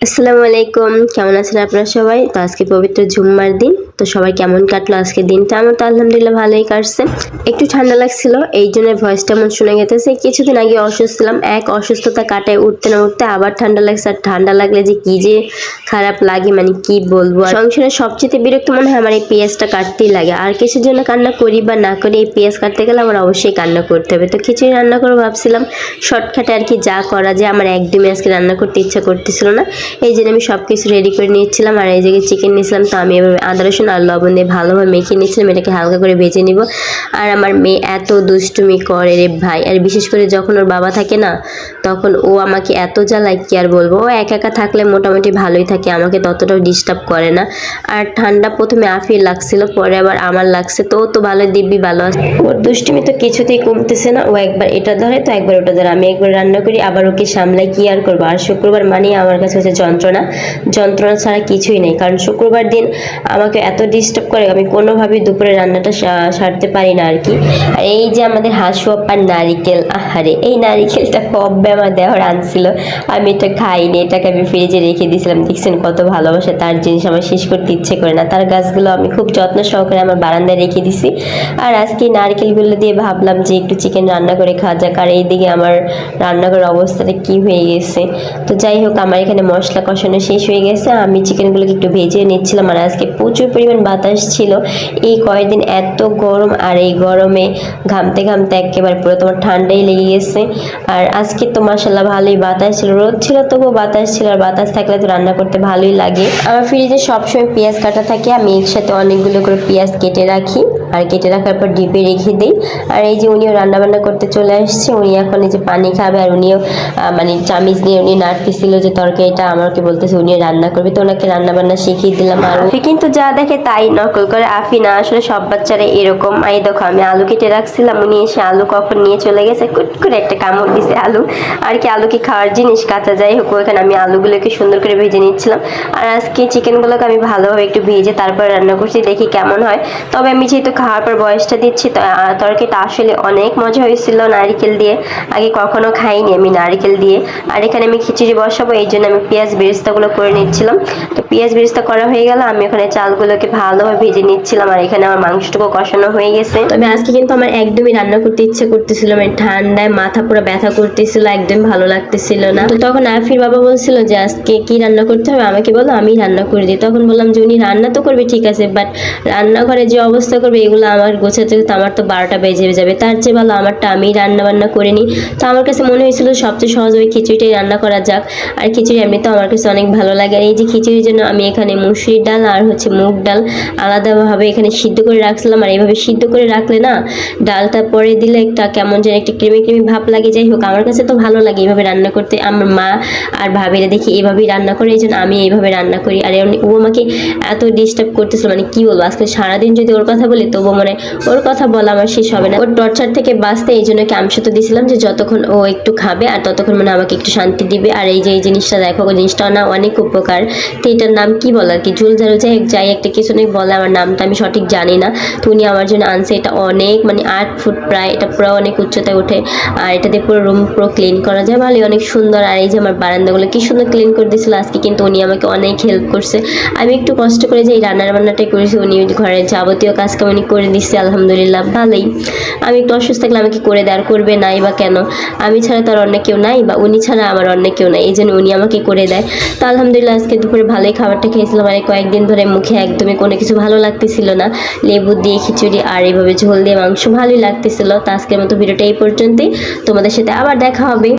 আসসালামু আলাইকুম। কেমন আছেন আপনারা সবাই? তো আজকে পবিত্র জুম্মার দিন। তো সবাই কেমন কাটলো আজকে দিনটা? আমার তো আলহামদুলিল্লাহ ভালোই কাটছে। একটু ঠান্ডা লাগছিল, এই জন্য ভয়েসটা এমন শুনে গেতেছে কিছুদিন আগে অসুস্থ ছিলাম, এক অসুস্থতা কাটায় উঠতে না উঠতে আবার ঠান্ডা লাগছে। আর ঠান্ডা লাগলে যে কি যে খারাপ লাগে মানে কি বলব? সংসারে সবচেয়ে বিরক্ত মনে হয় আমার এই পেঁয়াজটা কাটতেই লাগে। আর কিছুর জন্য কান্না করি বা না করি, এই পেঁয়াজ কাটতে গেলে আমার অবশ্যই কান্না করতে হবে। তো খিচুড়ি রান্না করে ভাবছিলাম, শর্টকাটে আর কি যা করা যায়। আমার একদমই আজকে রান্না করতে ইচ্ছা করতেছিল না। এই জন্য আমি সব কিছু রেডি করে নিচ্ছিলাম আর এই জায়গায় চিকেন নিয়েছিলাম, তো আমি এভাবে আদা, রসুন আর লবণ দিয়ে ভালোভাবে মেখে নিচ্ছিলাম, এটাকে হালকা করে ভেজে নিব। আর আমার মেয়ে এত দুষ্টুমি করে রে ভাই, আর বিশেষ করে যখন ওর বাবা থাকে না, তখন ও আমাকে এত জ্বালায়, কি আর বলব? ও একা একা থাকলে মোটামুটি ভালোই থাকে, আমাকে ততটাও ডিস্টার্ব করে না। আর ঠান্ডা প্রথমে আফির লাগছিল, পরে আবার আমার লাগছে, তো তো ভালো, দিব্যি ভালো আছে। ওর দুষ্টুমি তো কিছুতেই কমতেছে না, ও একবার এটা ধরে, তো একবার ওটা ধরে। আমি একবার রান্না করি, আবার ওকে সামলাই, কি আর করব? আর শুক্রবার মানে আমার কাছে হচ্ছে যন্ত্রণা। যন্ত্রণা ছাড়া কিছুই নেই, কারণ শুক্রবার দিন আমাকে এত ডিস্টার্ব করে, আমি কোনোভাবেই দুপুরে রান্নাটা সারতে পারি না আর কি আর এই যে আমাদের হাসু আপার নারিকেল, আহারে, এই নারিকেলটা কবে আমার দেওয়ার আনছিল? আমি এটা খাইনি, এটাকে আমি ফ্রিজে রেখে দিয়েছিলাম। দেখছেন কত ভালোবাসে, তার জিনিস আমার শেষ করতে ইচ্ছে করে না। তার গাছগুলো আমি খুব যত্ন সহকারে আমার বারান্দায় রেখে দিছি। আর আজকে নারকেলগুলো দিয়ে ভাবলাম যে একটু চিকেন রান্না করে খাওয়া যাক। আর এইদিকে আমার রান্নাঘরের অবস্থাটা কি হয়ে গেছে? তো যাই হোক, আমার এখানে মশলা কষানো শেষ হয়ে গেছে। আমি চিকেনগুলোকে একটু ভেজে নিচ্ছিলাম। আর আজকে প্রচুর পরিমাণ বাতাস ছিল। এই কয়েকদিন এত গরম আর এই গরমে ঘামতে ঘামতে একেবারে পুরো তোমার ঠান্ডাই লেগে গেছে। আর আজকে তো মাসাল্লাহ ভালোই বাতাস ছিল, রোদ ছিল তবুও বাতাস ছিল আর বাতাস থাকলে তো রান্না করতে ভালোই লাগে। আমার ফ্রিজে সবসময় পেঁয়াজ কাটা থাকে, আমি একসাথে অনেকগুলো করে পেঁয়াজ কেটে রাখি। আর কেটে রাখার পর ডিপে রেখে দিই। আর এই যে উনিও রান্নাবান্না করতে চলে আসছে, উনি এখন এই যে পানি খাবে আর উনিও মানে চামিচ নিয়ে উনি নাড়তেছিল যে তরকারিটা আমাকে বলতেছে উনি রান্না করবে। তো ওনাকে রান্না বান্না শিখিয়ে দিলাম আর কিন্তু যা দেখে তাই নকল করে। আফি না, আসলে সব বাচ্চারা এরকম। এই দেখো, আমি আলু কেটে রাখছিলাম, উনি এসে আলু কখন নিয়ে চলে গেছে, কুট করে একটা কামড় দিছে আলু। আর কি আলু কি খাওয়ার জিনিস, কাঁচা যাই হোক ওখানে আমি আলুগুলোকে সুন্দর করে ভেজে নিচ্ছিলাম। আর আজকে চিকেনগুলোকে আমি ভালোভাবে একটু ভেজে তারপর রান্না করছি, দেখি কেমন হয়। তবে আমি যেহেতু খাওয়ার পর বয়সটা দিচ্ছি তরকারিটা আসলে অনেক মজা হয়েছিল নারিকেল দিয়ে? আগে কখনো খাইনি আমি নারিকেল দিয়ে। আর এখানে আমি খিচুড়ি বসাবো, এই জন্য আমি পেঁয়াজ বেরেস্তাগুলো করে নিচ্ছিলাম। তো পেঁয়াজ বেরেস্তা করা হয়ে গেল, আমি ওখানে চালগুলোকে ভালোভাবে ভেজে নিচ্ছিলাম, আর এখানে আমার মাংসটুকু কষানো হয়ে গেছে। তবে আজকে কিন্তু আমার একদমই রান্না করতে ইচ্ছে করতেছিল মানে ঠান্ডায় মাথা পুরো ব্যথা করতেছিল একদম ভালো লাগতেছিল না। তো তখন আফির বাবা বলছিল যে, আজকে কি রান্না করতে হবে? আমাকে বলো আমি রান্না করে দিই। তখন বললাম যে, উনি রান্না তো করবে, ঠিক আছে বাট রান্নাঘরে যে অবস্থা করবে এগুলো আমার গোছাতে তো আমার তো বারোটা বেজে যাবে। তার চেয়ে ভালো আমারটা আমি রান্না বান্না করে নিই। তো আমার কাছে মনে হয়েছিল সবচেয়ে সহজ ওই খিচুড়িটাই রান্না করা যাক। আর খিচুড়ি এমনিতেও আমার কাছে অনেক ভালো লাগে। আর এই যে খিচুড়ির জন্য আমি এখানে মুসুরির ডাল আর হচ্ছে মুগ ডাল আলাদাভাবে এখানে সিদ্ধ করে রাখছিলাম। আর এইভাবে সিদ্ধ করে রাখলে না ডালটা পরে দিলে একটা কেমন যেন একটা ক্রিমি ক্রিমি ভাব লাগে। যাই হোক, আমার কাছে তো ভালো লাগে এইভাবে রান্না করতে। আমার মা আর ভাবিরা দেখি এভাবেই রান্না করে। এই জন্য আমি এইভাবে রান্না করি। আর ও আমাকে এত ডিস্টার্ব করতেছিল। মানে কি বলব? আজকে সারাদিন যদি ওর কথা বলি তবু মানে। ওর কথা বলা আমার শেষ হবে না। ওর টর্চার থেকে বাঁচতে এই জন্য ক্যাম্পসে তো দিয়েছিলাম যে যতক্ষণ ও একটু খাবে আর ততক্ষণ মানে আমাকে একটু শান্তি দিবে। আর এই যে এই জিনিসটা দেখো, ওই জিনিসটা না অনেক উপকার। তো এটার নাম কি বলে আর কি? ঝুল ঝাড়ু যাই যাই একটা কিছু নেই বলে আমার নামটা আমি সঠিক জানি না। তো উনি আমার জন্য আনছে এটা অনেক মানে আট ফুট প্রায়, এটা পুরো অনেক উচ্চতায় ওঠে। আর এটা দিয়ে পুরো রুম পুরো ক্লিন করা যায়। ভালোই, অনেক সুন্দর। আর এই যে আমার বারান্দাগুলো কি সুন্দর ক্লিন করে দিয়েছিল আজকে, কিন্তু উনি আমাকে অনেক হেল্প করছে। আমি একটু কষ্ট করে যে এই রান্নার বান্নাটাই করেছি, উনি ঘরের যাবতীয় কাজকে উনি করে দিচ্ছে আলহামদুলিল্লাহ, ভালোই। আমি একটু অসুস্থ থাকলে আমাকে করে দেয়, আর করবে নাই বা কেন? আমি ছাড়া তো আর অন্য কেউ নাই, বা উনি ছাড়া আমার অন্য কেউ নাই, এই জন্য উনি আমাকে করে দেয়। তো আলহামদুলিল্লাহ, আজকে দুপুরে ভালোই খাবারটা খেয়েছিলাম মানে কয়েকদিন ধরে মুখে একদমই কোনো কিছু ভালো লাগতেছিল না। লেবু দিয়ে খিচুড়ি আর এইভাবে ঝোল দিয়ে মাংস ভালোই লাগতেছিল। তো আজকের মতো ভিডিওটা এই পর্যন্তই। তোমাদের সাথে আবার দেখা হবে।